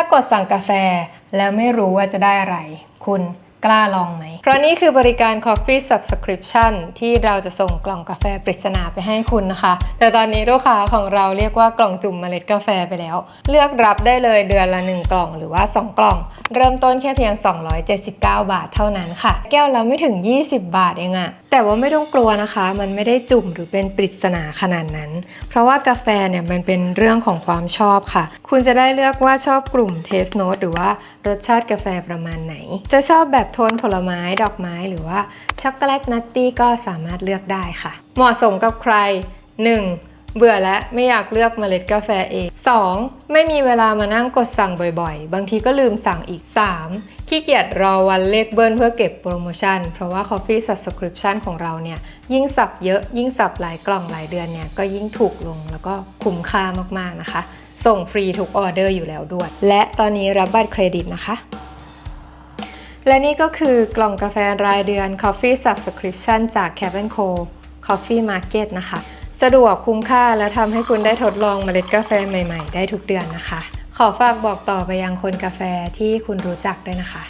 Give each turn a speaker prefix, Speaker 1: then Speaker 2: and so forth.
Speaker 1: ถ้ากดสั่งกาแฟแล้วไม่รู้ว่าจะได้อะไร คุณกล้าลองไหม เพราะนี่คือบริการ Coffee Subscription ที่เราจะส่งกล่องกาแฟปริศนาไปให้คุณนะคะ แต่ตอนนี้ลูกค้าของเราเรียกว่ากล่องจุ่มเมล็ดกาแฟไปแล้ว เลือกรับได้เลยเดือนละ 1 กล่องหรือว่า 2 กล่อง เริ่มต้นแค่เพียง 279 บาทเท่านั้นค่ะ แก้วละไม่ถึง 20 บาทเองอะแต่ว่าไม่ต้องกลัวนะคะ มันไม่ได้จุ่มหรือเป็นปริศนาขนาดนั้น เพราะว่ากาแฟเนี่ยมันเป็นเรื่องของความชอบค่ะ คุณจะได้เลือกว่าชอบกลุ่มเทสโนตหรือว่ารสชาติกาแฟประมาณไหน จะชอบแบบโทนผลไม้ดอกไม้หรือว่าช็อกโกแลตนัตตี้ก็สามารถเลือกได้ค่ะ เหมาะสมกับใคร 1. เบื่อและไม่อยากเลือกเมล็ดกาแฟเอง 2. ไม่มีเวลามานั่งกดสั่งบ่อยๆ บางทีก็ลืมสั่งอีก 3. ขี้เกียจรอวันเลขเบิ้ลเพื่อเก็บโปรโมชั่น เพราะว่า Coffee Subscription ของเราเนี่ยยิ่งสับเยอะยิ่งสับหลายกล่องหลายเดือนเนี่ยก็ยิ่งถูกลงแล้วก็คุ้มค่ามากๆนะคะ ส่งฟรีทุกออเดอร์อยู่แล้วด้วย และตอนนี้รับบัตรเครดิตนะคะและนี่ก็คือกล่องกาแฟรายเดือน Coffee Subscription จาก c a v e n Co Coffee Market นะคะ สะดวกคุ้มค่าและทำให้คุณได้ทดลองเมล็ดกาแฟใหม่ ๆ ได้ทุกเดือนนะคะ ขอฝากบอกต่อไปยังคนกาแฟที่คุณรู้จักด้วยนะคะ